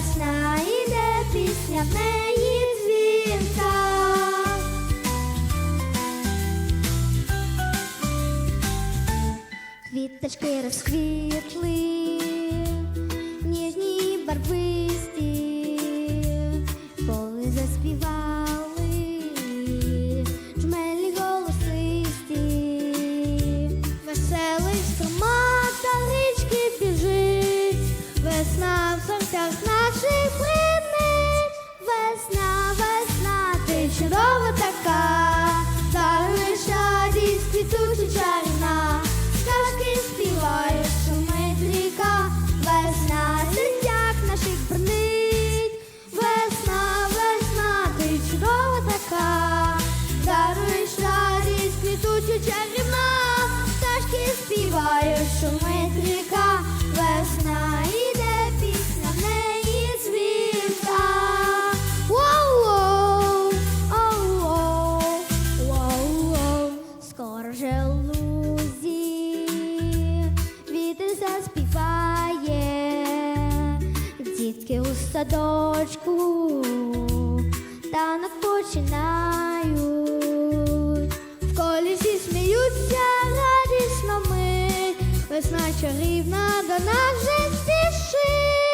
весна іде, пісня в неї дзвінка. Квіточки розквітли, ніжні барвисті, коли заспівали, квітучу чарівна, пташки співаєш, шумить ріка, весна іде, пісня в неї дзвінка. Оу-воу, воу-воу, лузі вітер заспіває, дітки у садочку танок починають, чарівна до нас вже. Весна,